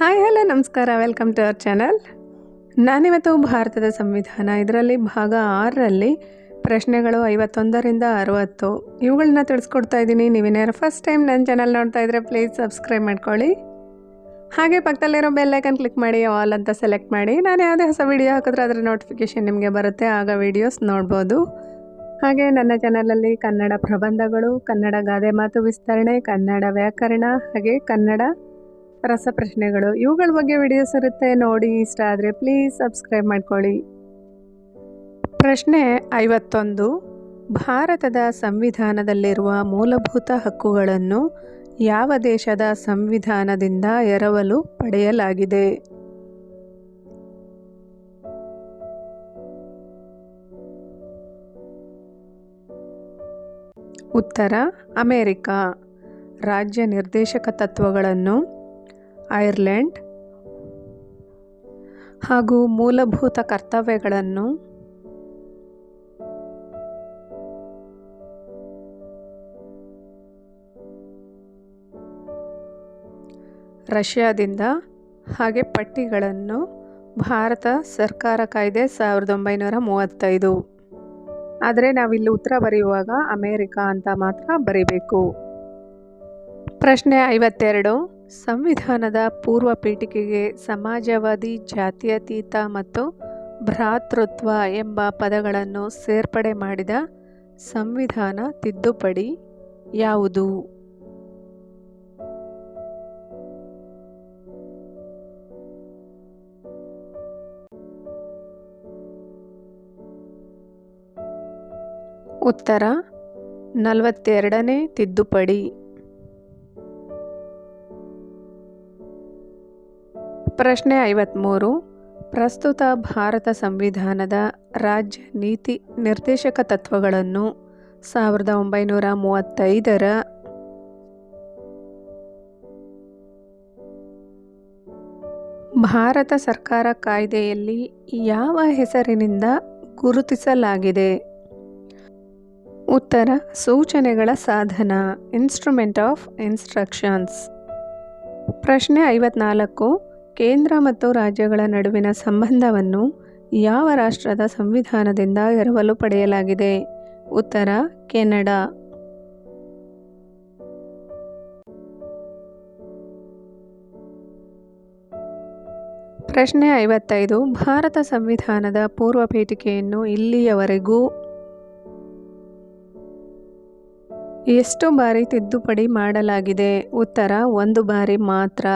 Hi, hello, ನಮಸ್ಕಾರ. Welcome to our channel ನಾನಿವತ್ತು ಭಾರತದ ಸಂವಿಧಾನ. ಇದರಲ್ಲಿ ಭಾಗ ಆರರಲ್ಲಿ ಪ್ರಶ್ನೆಗಳು ಐವತ್ತೊಂದರಿಂದ ಅರುವತ್ತು. ಇವುಗಳನ್ನ ತಿಳಿಸ್ಕೊಡ್ತಾ ಇದ್ದೀನಿ. ನೀವೇನಾರು ಫಸ್ಟ್ ಟೈಮ್ ನನ್ನ ಚಾನಲ್ ನೋಡ್ತಾ ಇದ್ದರೆ ಪ್ಲೀಸ್ ಸಬ್ಸ್ಕ್ರೈಬ್ ಮಾಡ್ಕೊಳ್ಳಿ. ಹಾಗೆ ಪಕ್ಕದಲ್ಲಿರೋ ಬೆಲ್ಲೈಕನ್ ಕ್ಲಿಕ್ ಮಾಡಿ ಆಲ್ ಅಂತ ಸೆಲೆಕ್ಟ್ ಮಾಡಿ. ನಾನು ಯಾವುದೇ ಹೊಸ ವೀಡಿಯೋ ಹಾಕಿದ್ರೆ ಅದರ ನೋಟಿಫಿಕೇಷನ್ ನಿಮಗೆ ಬರುತ್ತೆ. ಆಗ ವೀಡಿಯೋಸ್ ನೋಡ್ಬೋದು. ಹಾಗೆ ನನ್ನ ಚಾನಲಲ್ಲಿ ಕನ್ನಡ ಪ್ರಬಂಧಗಳು, ಕನ್ನಡ ಗಾದೆ ಮಾತು ವಿಸ್ತರಣೆ, ಕನ್ನಡ ವ್ಯಾಕರಣ, ಹಾಗೆ ಕನ್ನಡ ರಸಪ್ರಶ್ನೆಗಳು. ಇವುಗಳ ಬಗ್ಗೆ ವಿಡಿಯೋಸ್ ಇರುತ್ತೆ ನೋಡಿ, ಇಷ್ಟ ಆದರೆ ಪ್ಲೀಸ್ ಸಬ್ಸ್ಕ್ರೈಬ್ ಮಾಡ್ಕೊಳ್ಳಿ. ಪ್ರಶ್ನೆ ಐವತ್ತೊಂದು. ಭಾರತದ ಸಂವಿಧಾನದಲ್ಲಿರುವ ಮೂಲಭೂತ ಹಕ್ಕುಗಳನ್ನು ಯಾವ ದೇಶದ ಸಂವಿಧಾನದಿಂದ ಎರವಲು ಪಡೆಯಲಾಗಿದೆ? ಉತ್ತರ, ಅಮೇರಿಕಾ. ರಾಜ್ಯ ನಿರ್ದೇಶಕ ತತ್ವಗಳನ್ನು ಐರ್ಲೆಂಡ್ ಹಾಗೂ ಮೂಲಭೂತ ಕರ್ತವ್ಯಗಳನ್ನು ರಷ್ಯಾದಿಂದ ಹಾಗೆ ಪಟ್ಟಿಗಳನ್ನು ಭಾರತ ಸರ್ಕಾರ ಕಾಯ್ದೆ ಸಾವಿರದ ಒಂಬೈನೂರ ಮೂವತ್ತೈದು. ಆದರೆ ನಾವಿಲ್ಲಿ ಉತ್ತರ ಬರೆಯುವಾಗ ಅಮೇರಿಕಾ ಅಂತ ಮಾತ್ರ ಬರೀಬೇಕು. ಪ್ರಶ್ನೆ ಐವತ್ತೆರಡು. ಸಂವಿಧಾನದ ಪೂರ್ವ ಪೀಠಿಕೆಗೆ ಸಮಾಜವಾದಿ, ಜಾತ್ಯತೀತ ಮತ್ತು ಭ್ರಾತೃತ್ವ ಎಂಬ ಪದಗಳನ್ನು ಸೇರ್ಪಡೆ ಮಾಡಿದ ಸಂವಿಧಾನ ತಿದ್ದುಪಡಿ ಯಾವುದು? ಉತ್ತರ, ನಲವತ್ತೆರಡನೇ ತಿದ್ದುಪಡಿ. ಪ್ರಶ್ನೆ ಐವತ್ತ್ಮೂರು ಪ್ರಸ್ತುತ ಭಾರತ ಸಂವಿಧಾನದ ರಾಜ್ಯ ನೀತಿ ನಿರ್ದೇಶಕ ತತ್ವಗಳನ್ನು ಸಾವಿರದ ಒಂಬೈನೂರ ಮೂವತ್ತೈದರ ಭಾರತ ಸರ್ಕಾರ ಕಾಯ್ದೆಯಲ್ಲಿ ಯಾವ ಹೆಸರಿನಿಂದ ಗುರುತಿಸಲಾಗಿದೆ? ಉತ್ತರ, ಸೂಚನೆಗಳ ಸಾಧನ ಇನ್ಸ್ಟ್ರುಮೆಂಟ್ ಆಫ್ ಇನ್ಸ್ಟ್ರಕ್ಷನ್ಸ್ ಪ್ರಶ್ನೆ ಐವತ್ನಾಲ್ಕು. ಕೇಂದ್ರ ಮತ್ತು ರಾಜ್ಯಗಳ ನಡುವಿನ ಸಂಬಂಧವನ್ನು ಯಾವ ರಾಷ್ಟ್ರದ ಸಂವಿಧಾನದಿಂದ ಎರವಲು ಪಡೆಯಲಾಗಿದೆ? ಉತ್ತರ, ಕೆನಡಾ. ಪ್ರಶ್ನೆ ಐವತ್ತೈದು, ಭಾರತ ಸಂವಿಧಾನದ ಪೂರ್ವ ಪೀಠಿಕೆಯನ್ನು ಇಲ್ಲಿಯವರೆಗೂ ಎಷ್ಟು ಬಾರಿ ತಿದ್ದುಪಡಿ ಮಾಡಲಾಗಿದೆ? ಉತ್ತರ, ಒಂದು ಬಾರಿ ಮಾತ್ರ.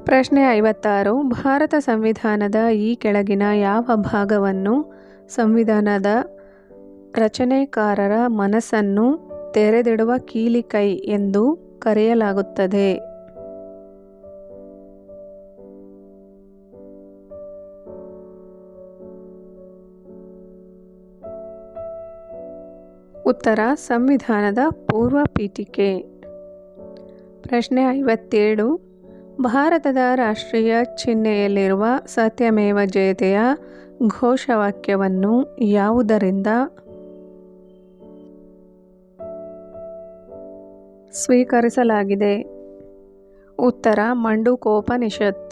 ಪ್ರಶ್ನೆ ಐವತ್ತಾರು. ಭಾರತ ಸಂವಿಧಾನದ ಈ ಕೆಳಗಿನ ಯಾವ ಭಾಗವನ್ನು ಸಂವಿಧಾನದ ರಚನೆಕಾರರ ಮನಸ್ಸನ್ನು ತೆರೆದಿಡುವ ಕೀಲಿಕೈ ಎಂದು ಕರೆಯಲಾಗುತ್ತದೆ? ಉತ್ತರ, ಸಂವಿಧಾನದ ಪೂರ್ವ ಪೀಠಿಕೆ ಪ್ರಶ್ನೆ ಐವತ್ತೇಳು. ಭಾರತದ ರಾಷ್ಟ್ರೀಯ ಚಿಹ್ನೆಯಲ್ಲಿರುವ ಸತ್ಯಮೇವ ಜಯತೆಯ ಘೋಷವಾಕ್ಯವನ್ನು ಯಾವುದರಿಂದ? ಸ್ವೀಕರಿಸಲಾಗಿದೆ. ಉತ್ತರ, ಮಂಡುಕೋಪನಿಷತ್.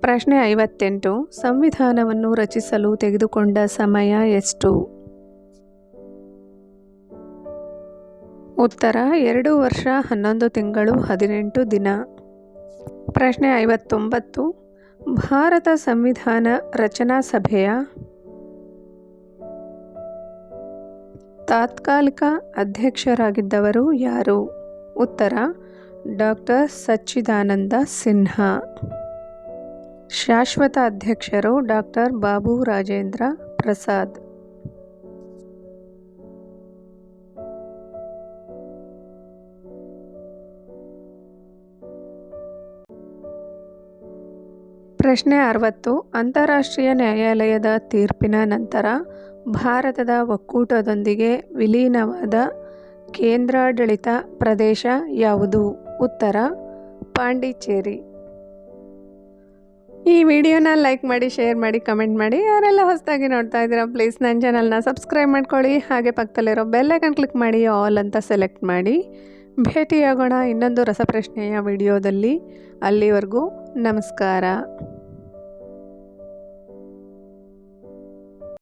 ಪ್ರಶ್ನೆ ಐವತ್ತೆಂಟು, ಸಂವಿಧಾನವನ್ನು ರಚಿಸಲು ತೆಗೆದುಕೊಂಡ ಸಮಯ ಎಷ್ಟು? ಉತ್ತರ, ಎರಡು ವರ್ಷ ಹನ್ನೊಂದು ತಿಂಗಳು ಹದಿನೆಂಟು ದಿನ. ಪ್ರಶ್ನೆ ಐವತ್ತೊಂಬತ್ತು. ಭಾರತ ಸಂವಿಧಾನ ರಚನಾ ಸಭೆಯ ತಾತ್ಕಾಲಿಕ ಅಧ್ಯಕ್ಷರಾಗಿದ್ದವರು ಯಾರು? ಉತ್ತರ ಡಾಕ್ಟರ್ ಸಚ್ಚಿದಾನಂದ ಸಿನ್ಹಾ. ಶಾಶ್ವತ ಅಧ್ಯಕ್ಷರು ಡಾಕ್ಟರ್ ಬಾಬು ರಾಜೇಂದ್ರ ಪ್ರಸಾದ್. ಪ್ರಶ್ನೆ ಅರವತ್ತು. ಅಂತಾರಾಷ್ಟ್ರೀಯ ನ್ಯಾಯಾಲಯದ ತೀರ್ಪಿನ ನಂತರ ಭಾರತದ ಒಕ್ಕೂಟದೊಂದಿಗೆ ವಿಲೀನವಾದ ಕೇಂದ್ರಾಡಳಿತ ಪ್ರದೇಶ ಯಾವುದು? ಉತ್ತರ, ಪಾಂಡಿಚೇರಿ. ಈ ವಿಡಿಯೋನ ಲೈಕ್ ಮಾಡಿ, ಶೇರ್ ಮಾಡಿ, ಕಮೆಂಟ್ ಮಾಡಿ, ಯಾರೆಲ್ಲ ಹೊಸದಾಗಿ ನೋಡ್ತಾ ಇದ್ದೀರಾ, ಪ್ಲೀಸ್ ನನ್ನ ಚಾನಲ್ನ ಸಬ್ಸ್ಕ್ರೈಬ್ ಮಾಡ್ಕೊಳ್ಳಿ. ಹಾಗೆ ಪಕ್ಕದಲ್ಲಿರೋ ಬೆಲ್ಲೈಕನ್ ಕ್ಲಿಕ್ ಮಾಡಿ, ಆಲ್ ಅಂತ ಸೆಲೆಕ್ಟ್ ಮಾಡಿ. ಭೇಟಿಯಾಗೋಣ ಇನ್ನೊಂದು ರಸಪ್ರಶ್ನೆಯ ವಿಡಿಯೋದಲ್ಲಿ. ಅಲ್ಲಿವರೆಗೂ ನಮಸ್ಕಾರ.